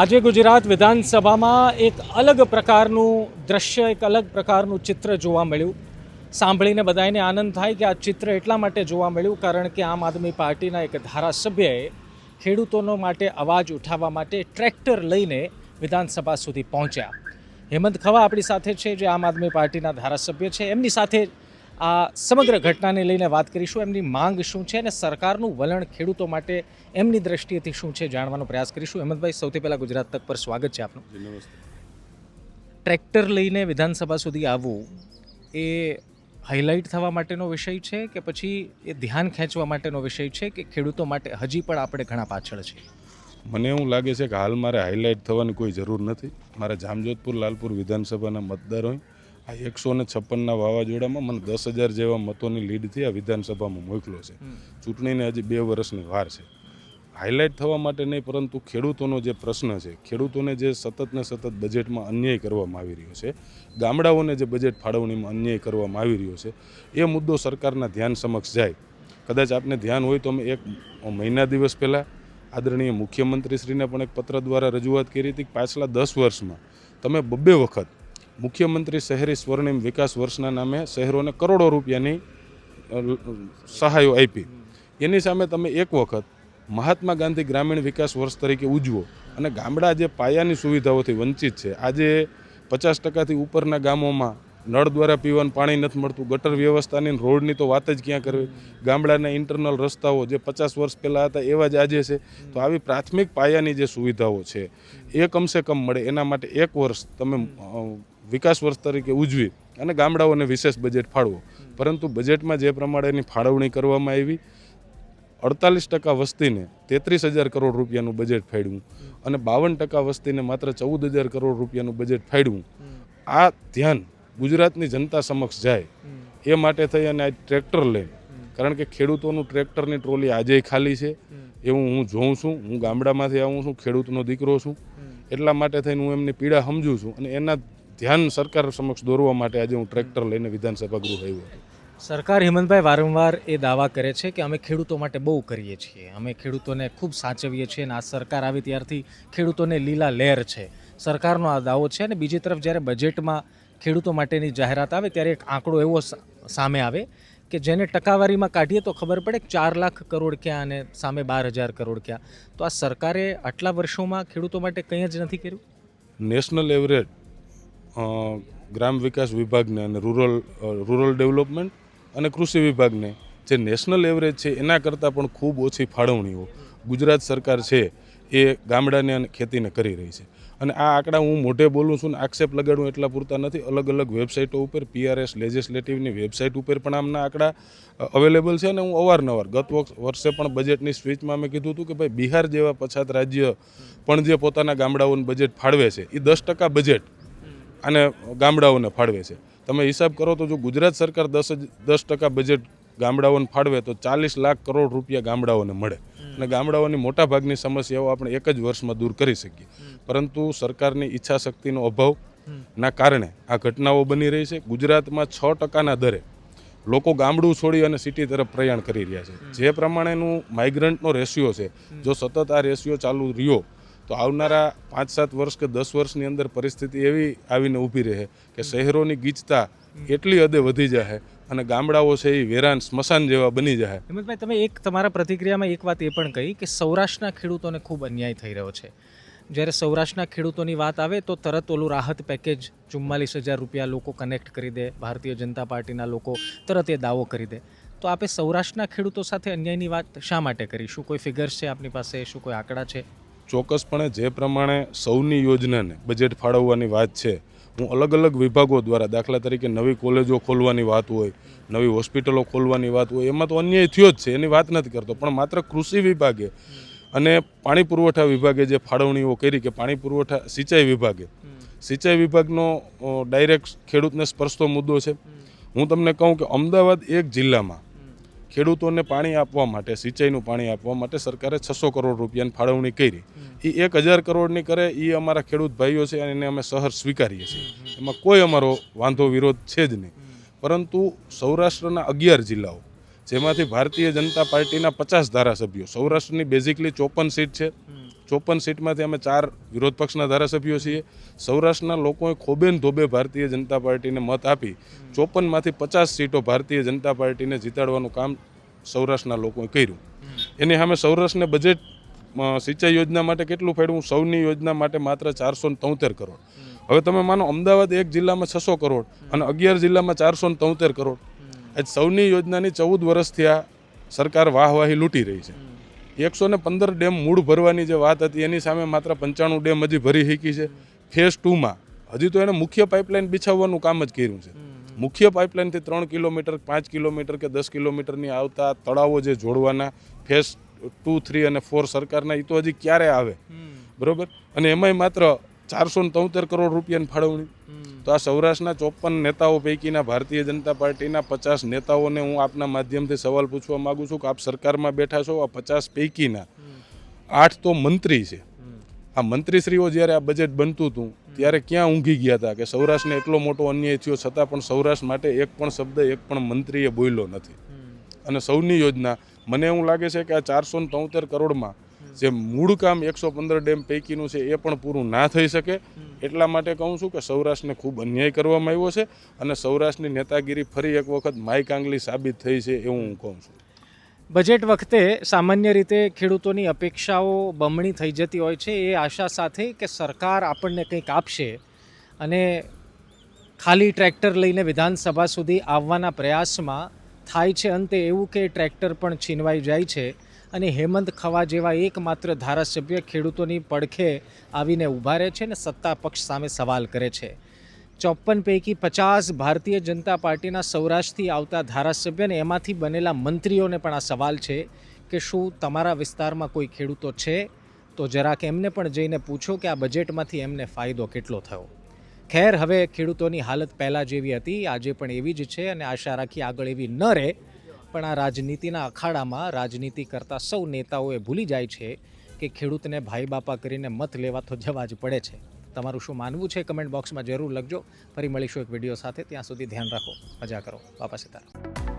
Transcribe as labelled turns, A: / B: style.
A: આજે ગુજરાત વિધાનસભામાં એક અલગ પ્રકારનું દ્રશ્ય, એક અલગ પ્રકારનું ચિત્ર જોવા મળ્યું. સાંભળીને બધાને આનંદ થાય કે આ ચિત્ર એટલા માટે જોવા મળ્યું કારણ કે આમ આદમી પાર્ટીના એક ધારાસભ્યએ ખેડૂતોનો માટે અવાજ ઉઠાવવા માટે ટ્રેક્ટર લઈને વિધાનસભા સુધી પહોંચ્યા. હેમંત ખવા આપણી સાથે છે, જે આમ આદમી પાર્ટીના ધારાસભ્ય છે. એમની સાથે આ સમગ્ર ઘટનાને લઈને વાત કરીશું. એમની માંગ શું છે અને સરકારનું વલણ ખેડૂતો માટે એમની દ્રષ્ટિએથી શું છે જાણવાનો પ્રયાસ કરીશું. હેમંતભાઈ સૌથી પહેલાં ગુજરાત તક પર સ્વાગત છે આપનું. ટ્રેક્ટર લઈને વિધાનસભા સુધી આવવું એ હાઇલાઇટ થવા માટેનો વિષય છે કે પછી એ ધ્યાન ખેંચવા માટેનો વિષય છે કે ખેડૂતો માટે હજી પણ આપણે ઘણા પાછળ છે
B: મને એવું લાગે છે કે હાલ મારે હાઇલાઇટ થવાની કોઈ જરૂર નથી. મારા જામજોધપુર લાલપુર વિધાનસભાના મતદારોએ આ એકસો ને છપ્પનના વાવાઝોડામાં મને દસ હજાર જેવા મતોની લીડથી આ વિધાનસભામાં મોકલ્યો છે. ચૂંટણીને હજી બે વર્ષની વાર છે. હાઇલાઇટ થવા માટે નહીં પરંતુ ખેડૂતોનો જે પ્રશ્ન છે ખેડૂતોને જે સતત ને સતત બજેટમાં અન્યાય કરવામાં આવી રહ્યો છે ગામડાઓને જે બજેટ ફાળવણીમાં અન્યાય કરવામાં આવી રહ્યો છે એ મુદ્દો સરકારના ધ્યાન સમક્ષ જાય. કદાચ આપને ધ્યાન હોય તો અમે એક મહિના દિવસ પહેલાં આદરણીય મુખ્યમંત્રીશ્રીને પણ એક પત્ર દ્વારા રજૂઆત કરી હતી કે પાછલા દસ વર્ષમાં તમે બબ્બે વખત મુખ્યમંત્રી શહેરી સ્વર્ણિમ વિકાસ વર્ષના નામે શહેરોને કરોડો રૂપિયાની સહાયો આપી. એની સામે તમે એક વખત મહાત્મા ગાંધી ગ્રામીણ વિકાસ વર્ષ તરીકે ઉજવો અને ગામડા જે પાયાની સુવિધાઓથી વંચિત છે, આજે પચાસ ટકાથી ઉપરના ગામોમાં નળ દ્વારા પીવાનું પાણી નથી મળતું, ગટર વ્યવસ્થાની રોડની તો વાત જ ક્યાં કરવી? ગામડાના ઇન્ટરનલ રસ્તાઓ જે પચાસ વર્ષ પહેલાં હતા એવા જ આજે છે. તો આવી પ્રાથમિક પાયાની જે સુવિધાઓ છે, એ કમસે કમ મળે. એના માટે એક વર્ષ તમે વિકાસ વર્ષ તરીકે ઉજવી અને ગામડાઓને વિશેષ બજેટ ફાળવો. પરંતુ બજેટમાં જે પ્રમાણેની ફાળવણી કરવામાં આવી, અડતાલીસ ટકા વસ્તીને તેત્રીસ હજાર કરોડ રૂપિયાનું બજેટ ફાળવ્યું અને બાવન ટકા વસ્તીને માત્ર ચૌદ હજાર કરોડ રૂપિયાનું બજેટ ફાળવ્યું આ ધ્યાન ગુજરાતની જનતા સમક્ષ જાય. એ માટે થઈ અને આ ટ્રેક્ટર લે. કારણ કે ખેડૂતોનું ટ્રેક્ટરની ટ્રોલી આજે ખાલી છે. એવું હું જોઉં છું. હું ગામડામાંથી આવું છું, ખેડૂતનો દીકરો છું. એટલા માટે થઈને હું એમની પીડા સમજું છું અને એના ધ્યાન સરકાર સમક્ષ દોરવા માટે આજે હું ટ્રેક્ટર લઈને વિધાનસભા ગૃહ આવ્યો હતો.
A: સરકાર હેમંતભાઈ વારંવાર એ દાવા કરે છે કે અમે ખેડૂતો માટે બહુ કરીએ છીએ. અમે ખેડૂતોને ખૂબ સાચવીએ છીએ અને આ સરકાર આવી ત્યારથી ખેડૂતોને લીલા લહેર છે. સરકારનો આ દાવો છે અને બીજી તરફ જ્યારે બજેટમાં ખેડૂતો માટેની જાહેરાત આવે ત્યારે એક આંકડો એવો સામે આવે કે જેને ટકાવારીમાં કાઢીએ તો ખબર પડે કે ચાર લાખ કરોડ ક્યાં અને સામે બાર હજાર કરોડ ક્યાં. તો આ સરકારે આટલા વર્ષોમાં ખેડૂતો માટે કંઈ જ નથી કર્યું?
B: નેશનલ એવરેજ ગ્રામ વિકાસ વિભાગને અને રૂરલ રૂરલ ડેવલપમેન્ટ અને કૃષિ વિભાગને જે નેશનલ એવરેજ છે એના કરતાં પણ ખૂબ ઓછી ફાળવણીઓ ગુજરાત સરકાર છે એ ગામડાને અને ખેતીને કરી રહી છે. અને આ આંકડા હું મોઢે બોલું છું ને આક્ષેપ લગાડું એટલા પૂરતા નથી. અલગ અલગ વેબસાઇટો ઉપર પીઆરએસ લેજિસ્લેટિવની વેબસાઇટ ઉપર પણ આમના આંકડા અવેલેબલ છે અને હું અવારનવાર, ગત વર્ષે પણ બજેટની સ્પીચમાં મેં કીધું હતું કે ભાઈ બિહાર જેવા પછાત રાજ્ય પણ જે પોતાના ગામડાઓનું બજેટ ફાળવે છે એ દસ ટકા બજેટ અને ગામડાઓને ફાળવે છે. તમે હિસાબ કરો તો જો ગુજરાત સરકાર દસ દસ ટકા બજેટ ગામડાઓને ફાળવે તો ચાલીસ લાખ કરોડ રૂપિયા ગામડાઓને મળે. અને ગામડાઓની મોટા ભાગની સમસ્યાઓ આપણે એક જ વર્ષમાં દૂર કરી શકીએ. પરંતુ સરકારની ઈચ્છા શક્તિનો અભાવ ના કારણે આ ઘટનાઓ બની રહી છે. ગુજરાતમાં છ ટકાના દરે લોકો ગામડું છોડી અને સિટી તરફ પ્રયાણ કરી રહ્યા છે. જે પ્રમાણેનું માઇગ્રન્ટનો રેશિયો છે, જો સતત આ રેશિયો ચાલુ રહ્યો તો આવનારા પાંચ સાત વર્ષ કે દસ વર્ષની અંદર પરિસ્થિતિ એવી આવીને ઊભી રહે કે શહેરોની ગીચતા એટલી હદે વધી જાય અને ગામડાઓ છે એ વેરાન, સ્મશાન જેવા બની જાય
A: હિંમતભાઈ, તમે એક તમારા પ્રતિક્રિયામાં એક વાત એ પણ કહી કે સૌરાષ્ટ્રના ખેડૂતોને ખૂબ અન્યાય થઈ રહ્યો છે. જ્યારે સૌરાષ્ટ્રના ખેડૂતોની વાત આવે તો તરત ઓલું રાહત પેકેજ ચુમ્માલીસ હજાર રૂપિયા લોકો કનેક્ટ કરી દે, ભારતીય જનતા પાર્ટીના લોકો તરત એ દાવો કરી દે. તો આપે સૌરાષ્ટ્રના ખેડૂતો સાથે અન્યાયની વાત શા માટે કરી? શું કોઈ ફિગર્સ છે આપની પાસે? શું કોઈ આંકડા છે?
B: ચોક્કસપણે જે પ્રમાણે સૌની યોજનાને બજેટ ફાળવવાની વાત છે હું અલગ અલગ વિભાગો દ્વારા દાખલા તરીકે નવી કોલેજો ખોલવાની વાત હોય નવી હોસ્પિટલો ખોલવાની વાત હોય એમાં તો અન્યાય થયો જ છે એની વાત નથી કરતો પણ માત્ર કૃષિ વિભાગે અને પાણી પુરવઠા વિભાગે જે ફાળવણીઓ કરી કે પાણી પુરવઠા સિંચાઈ વિભાગે. સિંચાઈ વિભાગનો ડાયરેક્ટ ખેડૂતને સ્પર્શતો મુદ્દો છે. હું તમને કહું કે અમદાવાદ એક જિલ્લામાં ખેડૂતોને પાણી આપવા માટે સિંચાઈનું પાણી આપવા માટે સરકારે છસો કરોડ રૂપિયાની ફાળવણી કરી. એ એક હજાર કરોડની કરે એ અમારા ખેડૂત ભાઈઓ છે અને એને અમે સહર સ્વીકારીએ છીએ. એમાં કોઈ અમારો વાંધો વિરોધ છે જ નહીં. પરંતુ સૌરાષ્ટ્રના અગિયાર જિલ્લાઓ જેમાંથી ભારતીય જનતા પાર્ટીના પચાસ ધારાસભ્યો. સૌરાષ્ટ્રની બેઝિકલી ચોપન સીટ છે. ચોપન સીટમાંથી અમે ચાર વિરોધ પક્ષના ધારાસભ્યો છીએ. સૌરાષ્ટ્રના લોકોએ ખોબેન ધોબે ભારતીય જનતા પાર્ટીને મત આપી. ચોપનમાંથી પચાસ સીટો ભારતીય જનતા પાર્ટીને જીતાડવાનું કામ સૌરાષ્ટ્રના લોકોએ કર્યું. એની સામે સૌરાષ્ટ્રને બજેટ સિંચાઈ યોજના માટે કેટલું ફેડવું સૌની યોજના માટે માત્ર ચારસો તોતેર કરોડ. હવે તમે માનો અમદાવાદ એક જિલ્લામાં છસો કરોડ અને અગિયાર જિલ્લામાં ચારસો તોતેર કરોડ. આજ સૌની યોજનાની ચૌદ વર્ષથી આ સરકાર વાહવાહી લૂંટી રહી છે. એકસો ને પંદર ડેમ મૂળ ભરવાની જે વાત હતી એની સામે માત્ર પંચાણું ડેમ હજી ભરી શકી છે. ફેઝ ટુમાં હજી તો એને મુખ્ય પાઇપલાઇન બિછાવવાનું કામ જ કર્યું છે. મુખ્ય પાઇપલાઇનથી ત્રણ કિલોમીટર પાંચ કિલોમીટર કે દસ કિલોમીટરની આવતા તળાવો જે જોડવાના ફેઝ ટુ થ્રી અને ફોર સરકારના એ તો હજી ક્યારે આવે? બરોબર? અને એમાંય માત્ર ચારસો ને તોતેર કરોડ રૂપિયાની ફાળવણી. તો આ સૌરાષ્ટ્રના ચોપન નેતાઓ પૈકીના ભારતીય જનતા પાર્ટીના પચાસ નેતાઓને હું આપના માધ્યમથી સવાલ પૂછવા માગું છું કે આપ સરકારમાં બેઠા છો આ પચાસ પૈકીના. આઠ તો મંત્રી છે. આ મંત્રીશ્રીઓ જ્યારે આ બજેટ બનતું હતું ત્યારે ક્યાં ઊંઘી ગયા હતા કે સૌરાષ્ટ્રને એટલો મોટો અન્યાય થયો છતાં પણ સૌરાષ્ટ્ર માટે એક પણ શબ્દ એક પણ મંત્રીએ બોલ્યો નથી. અને સૌની યોજના મને એવું લાગે છે કે આ ચારસો તોતેર કરોડમાં જે મૂળ કામ એકસો પંદર ડેમ પૈકીનું છે એ પણ પૂરું ના થઈ શકે. એટલા માટે કહું છું કે સૌરાષ્ટ્રને ખૂબ અન્યાય કરવામાં આવ્યો છે અને સૌરાષ્ટ્રની નેતાગીરી ફરી એક વખત માય કાંગલી સાબિત થઈ છે એવું હું કહું છું.
A: બજેટ વખતે સામાન્ય રીતે ખેડૂતોની અપેક્ષાઓ બમણી થઈ જતી હોય છે. એ આશા સાથે કે સરકાર આપણને કંઈક આપશે અને ખાલી ટ્રેક્ટર લઈને વિધાનસભા સુધી આવવાના પ્રયાસમાં થાય છે. અંતે એવું કે ટ્રેક્ટર પણ છીનવાઈ જાય છે. અને હેમંત ખવા જેવા એકમાત્ર ધારાસભ્ય ખેડૂતોની પડખે આવીને ઊભા રહે છે અને સત્તા પક્ષ સામે સવાલ કરે છે. ચોપન પૈકી પચાસ ભારતીય જનતા પાર્ટીના સૌરાષ્ટ્રથી આવતા ધારાસભ્ય અને એમાંથી બનેલા મંત્રીઓને પણ આ સવાલ છે કે શું તમારા વિસ્તારમાં કોઈ ખેડૂતો છે? તો જરાક એમને પણ જઈને પૂછો કે આ બજેટમાંથી એમને ફાયદો કેટલો થયો. ખેર, હવે ખેડૂતોની હાલત પહેલાં જેવી હતી, આજે પણ એવી જ છે અને આશા રાખી આગળ એવી ન રહે પણ આ રાજનીતિના અખાડામાં રાજનીતિ કરતા સૌ નેતાઓએ ભૂલી જાય છે કે ખેડૂતને ભાઈ બાપા કરીને મત લેવા તો જવા જ પડે છે. તમારું શું માનવું છે? કમેન્ટ બોક્સમાં જરૂર લખજો. ફરી મળીશું એક વીડિયો સાથે. ત્યાં સુધી ધ્યાન રાખો. મજા કરો. બાપા સીતારામ.